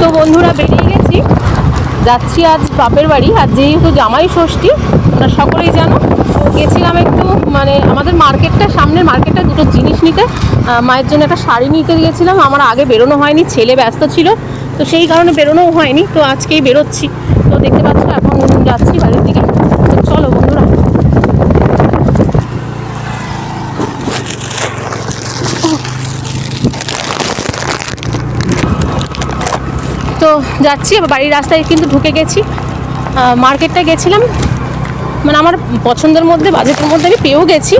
তো বন্ধুরা বেরিয়ে গেছি। যাচ্ছি আজ বাপের বাড়ি, আর যেহেতু জামাই ষষ্ঠী ওরা সকলেই জানো গেছিলাম একটু মানে আমাদের মার্কেটটা, সামনের মার্কেটটা দুটো জিনিস নিতে। মায়ের জন্য একটা শাড়ি নিতে গিয়েছিলাম, আমার আগে বেরোনো হয়নি, ছেলে ব্যস্ত ছিল, তো সেই কারণে বেরোনোও হয়নি, তো আজকেই বেরোচ্ছি। তো দেখতে পাচ্ছ, এখন যাচ্ছি বাড়ির দিকে তো চলো বন্ধুরা তো যাচ্ছি, এবার বাড়ির রাস্তায় কিন্তু ঢুকে গেছি। মার্কেটটা গেছিলাম। মানে আমার পছন্দের মধ্যে বাজেটের মধ্যে আমি পেয়েও গেছি।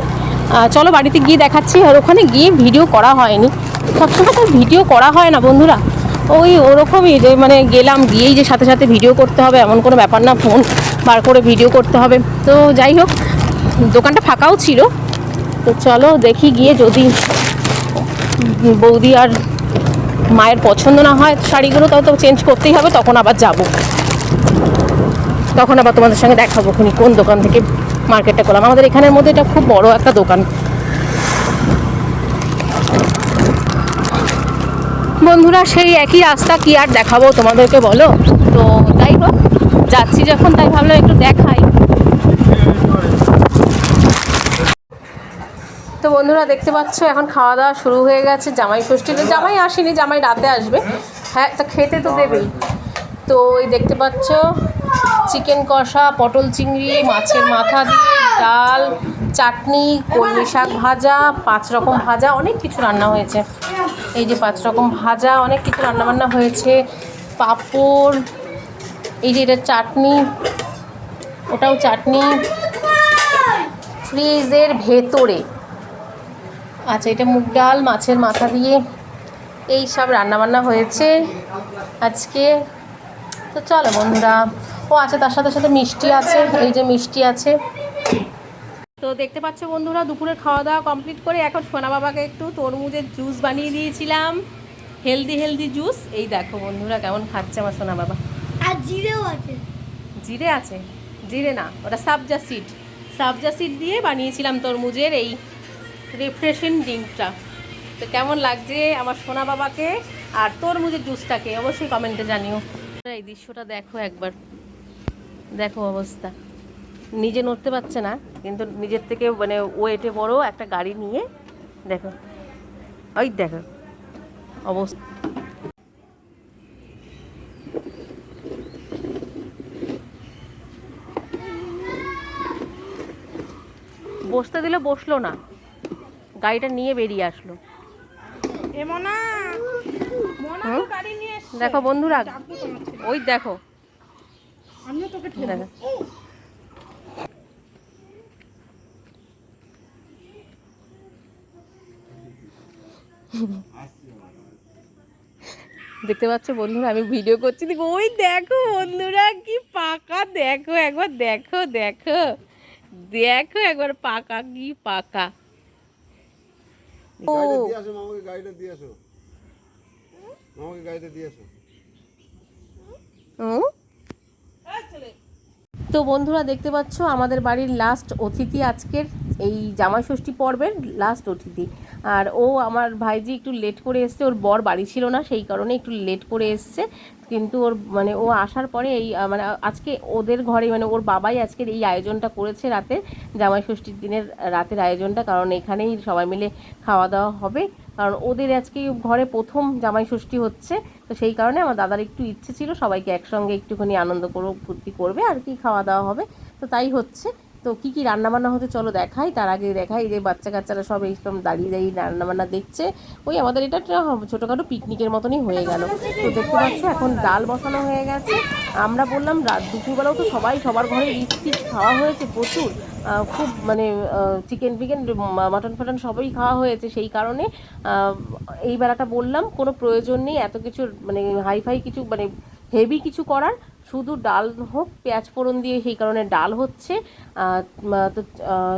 চলো বাড়িতে গিয়ে দেখাচ্ছি। আর ওখানে গিয়ে ভিডিও করা হয়নি। সবসময় তো ভিডিও করা হয় না বন্ধুরা। ওই ওরকমই যে মানে গেলাম, গিয়েই যে সাথে সাথে ভিডিও করতে হবে, এমন কোনো ব্যাপার না। ফোন বার করে ভিডিও করতে হবে। তো যাই হোক, দোকানটা ফাঁকাও ছিল। তো চলো দেখি গিয়ে যদি বৌদি আর মায়ের পছন্দ না হয় শাড়িগুলো, তাও তো চেঞ্জ করতেই হবে, তখন আবার যাব। তখন আবার তোমাদের সঙ্গে দেখাবো খুনি কোন দোকান থেকে মার্কেটটা করলাম। আমাদের এখানের মধ্যে এটা খুব বড় একটা দোকান। বন্ধুরা, সেই একই রাস্তা, কি আর দেখাবো তোমাদেরকে বলো? তো যাই হোক, যাচ্ছি যখন, তাই ভাবলাম একটু দেখাই। তো বন্ধুরা দেখতে পাচ্ছ, এখন খাওয়া দাওয়া শুরু হয়ে গেছে, জামাই ষষ্ঠীতে জামাই আসেনি, জামাই রাতে আসবে। হ্যাঁ তা খেতে তো দেবেই। তো এই দেখতে পাচ্ছ, চিকেন কষা, পটল চিংড়ি, মাছের মাথা দিয়ে, ডাল, চাটনি, কলমি শাক ভাজা, পাঁচ রকম ভাজা, অনেক কিছু রান্না হয়েছে। এই যে পাঁচ রকম ভাজা, অনেক কিছু রান্না বান্না হয়েছে। পাঁপড়, এই যে এটা চাটনি, ওটাও চাটনি। ফ্রিজের ভেতরে আচ্ছা এটা মুগ ডাল মাছের মাথা দিয়ে এই সব রান্নাবান্না হয়েছে আজকে। তো চলো বন্ধুরা ও আচ্ছা তার সাথে সাথে মিষ্টি আছে এই যে মিষ্টি আছে। তো দেখতে পাচ্ছ বন্ধুরা দুপুরে খাওয়া দাওয়া কমপ্লিট করে এখন সোনা বাবাকে একটু তরমুজের জুস বানিয়ে দিয়েছিলাম। Healthy healthy juice. এই দেখো বন্ধুরা কেমন খাচ্ছে আমার সোনা বাবা। আর জিরেও আছে। জিরে আছে? জিরে না ওটা সাবজা সিড। সাবজা সিড দিয়ে বানিয়েছিলাম তরমুজের এই রিফ্রেশিং ড্রিঙ্কটা তো কেমন লাগছে আমার সোনা বাবাকে আর তরমুজের জুসটাকে? অবশ্যই কমেন্টে জানিও। এই দৃশ্যটা দেখো একবার। দেখো অবস্থা। নিজে নড়তে পারছে না, কিন্তু নিজের থেকে মানে ওয়েটে বড় একটা গাড়ি নিয়ে দেখো। ওই দেখো। অবস্থা। বসতে দিলে বসল না। গাড়িটা নিয়ে বেরিয়ে আসলো। দেখো বন্ধুরা। ওই দেখো। দেখতে পাচ্ছ বন্ধুরা আমি ভিডিও করছি। দেখো ওই দেখো বন্ধুরা কি পাকা। দেখো একবার দেখো দেখো। দেখো একবার পাকা কি পাকা। ও। গাড়িটা দিয়ে আসো মামাকে গাড়িটা দিয়ে আসো। মামাকে গাড়িটা দিয়ে আসো। হুম? তো বন্ধুরা দেখতে পাচ্ছ আমাদের বাড়ির লাস্ট অতিথি আজকের এই জামাই ষষ্ঠী পর্বের লাস্ট অতিথি। আর ও আমার ভাইজি একটু লেট করে এসছে, ওর বর বাড়ি ছিল না, সেই কারণে একটু লেট করে এসছে। কিন্তু ওর মানে ও আসার পরে এই মানে আজকে ওদের ঘরে মানে ওর বাবাই আজকের এই আয়োজনটা করেছে রাতে, জামাই ষষ্ঠীর দিনের রাতের আয়োজনটা, কারণ এখানেই সবাই মিলে খাওয়া দাওয়া হবে। কারণ ওদের আজকে ঘরে প্রথম জামাই ষষ্ঠী হচ্ছে, তো সেই কারণে আমার দাদার একটু ইচ্ছে ছিল সবাইকে একসঙ্গে একটুখানি আনন্দ করো, ফুর্তি করবে, আর কি খাওয়া দাওয়া হবে। তো তাই হচ্ছে। তো কি কি রান্নাবান্না হতে চলো দেখাই। তার আগে দেখাই যে বাচ্চা কাচ্চারা সব এইরকম দাঁড়িয়ে দাঁড়িয়ে রান্নাবান্না দেখছে। ওই আমাদের এটা ছোটোখাটো পিকনিকের মতনই হয়ে গেল। তো দেখতে পাচ্ছ এখন ডাল বসানো হয়ে গেছে। আমরা বললাম রাত দুপুরবেলাও তো সবাই সবার ঘরে রিচ খাওয়া হয়েছে প্রচুর। খুব মানে চিকেন ফিকেন মাটন ফাটন সবই খাওয়া হয়েছে। সেই কারণে এই বেলাটা বললাম, কোনো প্রয়োজন নেই। এত কিছু মানে হাইফাই কিছু মানে হেভি কিছু করার। শুধু ডাল হোক, পেঁয়াজ ফোড়ন দিয়ে সেই কারণে ডাল হচ্ছে। তো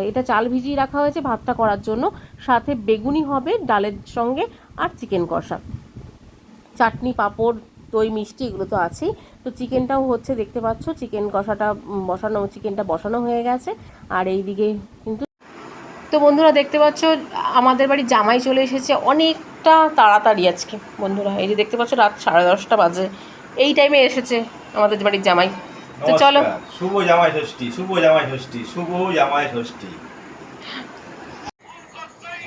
এটা চাল ভিজিয়ে রাখা হয়েছে ভাতটা করার জন্য। সাথে বেগুনি হবে, ডালের সঙ্গে আর চিকেন কষা। চাটনি, পাঁপড়, দই, মিষ্টি এগুলো তো আছেই। তো চিকেনটাও হচ্ছে, দেখতে পাচ্ছ, চিকেন কষাটা বসানো, চিকেনটা বসানো হয়ে গেছে। আর এই এইদিকে কিন্তু তো বন্ধুরা দেখতে পাচ্ছ, আমাদের বাড়ি জামাই চলে এসেছে অনেকটা তাড়াতাড়ি আজকে। বন্ধুরা, এই যে দেখতে পাচ্ছ, রাত সাড়ে দশটা বাজে। এই টাইমে এসেছে। আমাদের বাড়ির জামাই। তো চলো। শুভ জামাই ষষ্ঠী শুভ জামাই ষষ্ঠী শুভ জামাই ষষ্ঠী।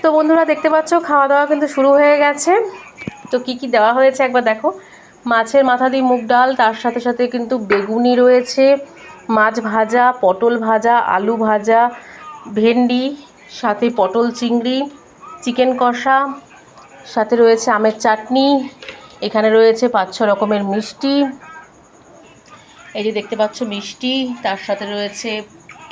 তো বন্ধুরা দেখতে পাচ্ছ খাওয়া দাওয়া কিন্তু শুরু হয়ে গেছে। তো কি কি দেওয়া হয়েছে একবার দেখো। মাছের মাথা দিয়ে মুগ ডাল তার সাথে সাথে কিন্তু বেগুনি রয়েছে মাছ ভাজা পটল ভাজা আলু ভাজা ভেন্ডি সাথে পটল চিংড়ি চিকেন কষা সাথে রয়েছে আমের চাটনি এখানে রয়েছে পাঁচ ছ রকমের মিষ্টি। এই যে দেখতে পাচ্ছ মিষ্টি, তার সাথে রয়েছে,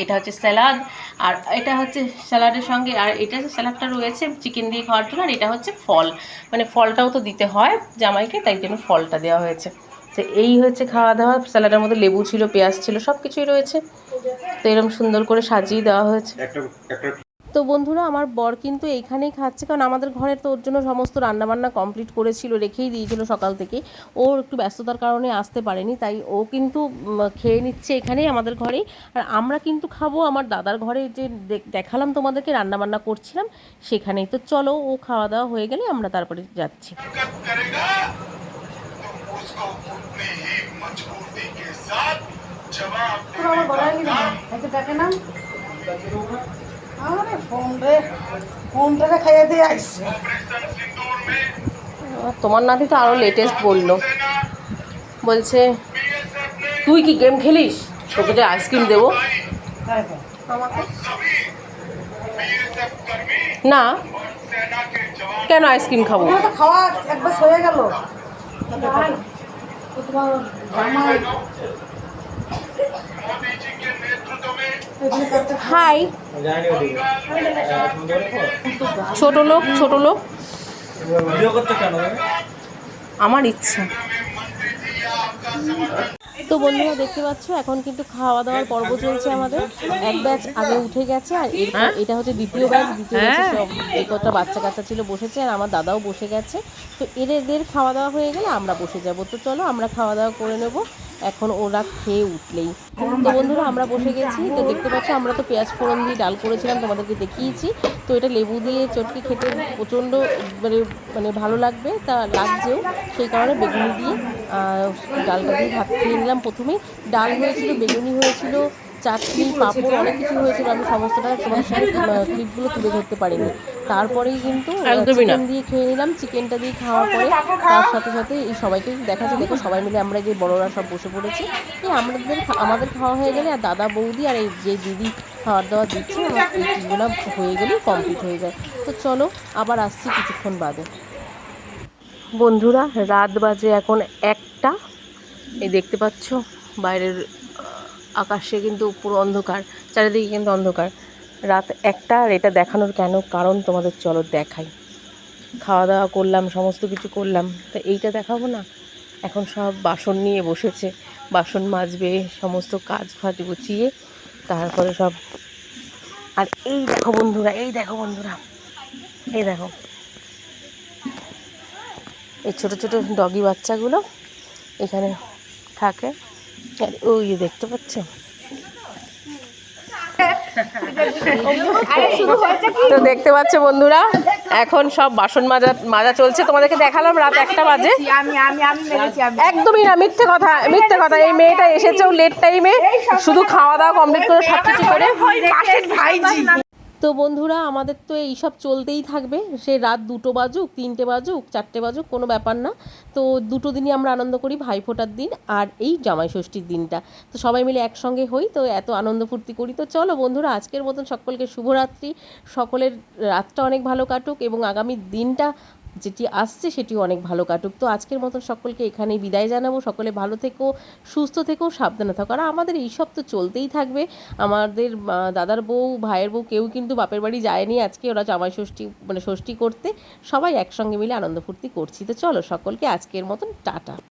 এটা হচ্ছে স্যালাড আর এটা হচ্ছে স্যালাডের সঙ্গে, আর এটা স্যালাডটা রয়েছে, চিকেন দিয়ে খাওয়ার জন্য, আর এটা হচ্ছে ফল। মানে ফলটাও তো দিতে হয় জামাইকে, তাই জন্য ফলটা দেওয়া হয়েছে। তো এই হচ্ছে খাওয়া দাওয়া স্যালাডের মধ্যে লেবু ছিল, পেঁয়াজ ছিল সব কিছুই রয়েছে। তো এরকম সুন্দর করে সাজিয়ে দেওয়া হয়েছে। তো বন্ধুরা, আমার বর কিন্তু এইখানেই খাচ্ছে। কারণ আমাদের ঘরে তো ওর জন্য সমস্ত রান্নাবান্না কমপ্লিট করেছিল, রেখেই দিয়েছিল সকাল থেকে। ওর একটু ব্যস্ততার কারণে আসতে পারেনি, তাই ও কিন্তু খেয়ে নিচ্ছে এখানেই আমাদের ঘরেই। আর আমরা কিন্তু খাব আমার দাদার ঘরে যে দেখালাম তোমাদেরকে রান্নাবান্না করছিলাম, সেখানেই। তো চলো, ও খাওয়া দাওয়া হয়ে গেলে আমরা তারপরে যাচ্ছি। আমার বলা নাম নাম দিয়ে তোমার নাতি তো আরও লেটেস্ট বলল। বলছে তুই কি গেম খেলিস? তোকে যে আইসক্রিম দেবো? হ্যাঁ, হ্যাঁ। না। কেন আইসক্রিম খাব? খাওয়া একবার হয়ে গেল। হাই। ছোট লোক ছোট লোক। আমার ইচ্ছা। তো বন্ধুরা দেখতে পাচ্ছ এখন কিন্তু খাওয়া দাওয়ার পর্ব চলছে আমাদের। এক ব্যাচ আগে উঠে গেছে আর এটা হচ্ছে দ্বিতীয় ব্যাচ দ্বিতীয় ব্যাচে সব এই কটা বাচ্চা কাচ্চা ছিল বসেছে আর আমার দাদাও বসে গেছে। তো এদের খাওয়া দাওয়া হয়ে গেলে আমরা বসে যাব। তো চলো আমরা খাওয়া দাওয়া করে নেব। এখন ওরা খেয়ে উঠলেই। তো বন্ধুরা আমরা বসে গেছি। তো দেখতে পাচ্ছ আমরা তো পেঁয়াজ ফোড়ন দিয়ে ডাল করেছিলাম তোমাদেরকে দেখিয়েছি। তো এটা লেবু দিয়ে চটকে খেতে প্রচণ্ড মানে মানে ভালো লাগবে, তা লাগছেও। সেই কারণে বেগুনি দিয়ে ডালটা দিয়ে ভাত খেয়ে নিলাম প্রথমেই। ডাল হয়েছিল, বেগুনি হয়েছিল, চাটনি, পাঁপড়, অনেক কিছু হয়েছিল। আমি সমস্তটা তোমার সাথে ক্লিপগুলো তুলে ধরতে পারিনি। তারপরেই কিন্তু চিকেন দিয়ে খেয়ে নিলাম চিকেনটা দিয়ে খাওয়ার পরে তার সাথে সাথে এই সবাইকে দেখা দেখাচ্ছে দেখো সবাই মিলে আমরা যে বড়রা সব বসে পড়েছি। এই আমাদের আমাদের খাওয়া হয়ে গেলে আর দাদা বৌদি আর এই যে দিদি খাওয়ার দাওয়া দিচ্ছে আমার এই তিনগুলো হয়ে গেলেই কমপ্লিট হয়ে যায়। তো চলো আবার আসছি কিছুক্ষণ বাদে। বন্ধুরা রাত বাজে এখন একটা। এই দেখতে পাচ্ছ বাইরের আকাশে কিন্তু পুরো অন্ধকার চারিদিকে কিন্তু অন্ধকার। রাত একটা আর এটা দেখানোর কেন কারণ তোমাদের চলো দেখাই। খাওয়া দাওয়া করলাম, সমস্ত কিছু করলাম, তো এইটা দেখাবো না? এখন সব বাসন নিয়ে বসেছে, বাসন মাজবে, সমস্ত কাজ ফাজ গুছিয়ে, তারপরে সব আর এই দেখো বন্ধুরা, এই দেখো বন্ধুরা, এই দেখো। এই ছোটো ছোটো ডগি বাচ্চাগুলো এখানে থাকে। আর ওই দেখতে পাচ্ছ? তো দেখতে পাচ্ছ বন্ধুরা এখন সব বাসন মাজা মাজা চলছে। তোমাদেরকে দেখালাম রাত একটা বাজে। একদমই না মিথ্যে কথা মিথ্যে কথা। এই মেয়েটা এসেছেও লেট টাইমে শুধু খাওয়া দাওয়া কমপ্লিট করে সব কিছু করে তো বন্ধুরা, আমাদের তো এইসব চলতেই থাকবে। সে রাত দুটো বাজুক, তিনটে বাজুক, চারটে বাজুক, কোনো ব্যাপার না। তো দুটো দিনই আমরা আনন্দ করি ভাইফোঁটার দিন আর এই জামাই ষষ্ঠীর দিনটা। তো সবাই মিলে একসঙ্গে হই, তো এত আনন্দ ফুর্তি করি। তো চলো বন্ধুরা, আজকের মতন সকলকে শুভরাত্রি। সকলের রাতটা অনেক ভালো কাটুক এবং আগামী দিনটা যেটি আসছে সেটি অনেক ভালো কাটুক। তো আজকের মতন সকলকে এখানেই বিদায় জানাব। সকলে ভালো থেকো, সুস্থ থেকো, সাবধানে থাকো। আর আমাদের এইসব তো চলতেই থাকবে। আমাদের দাদার বউ, ভাইয়ের বউ কেউ কিন্তু বাপের বাড়ি যায়নি আজকে। ওরা জামাই ষষ্ঠী মানে ষষ্ঠী করতে সবাই একসঙ্গে মিলে আনন্দ ফুর্তি করছি। তো চলো সকলকে আজকের মতন টাটা।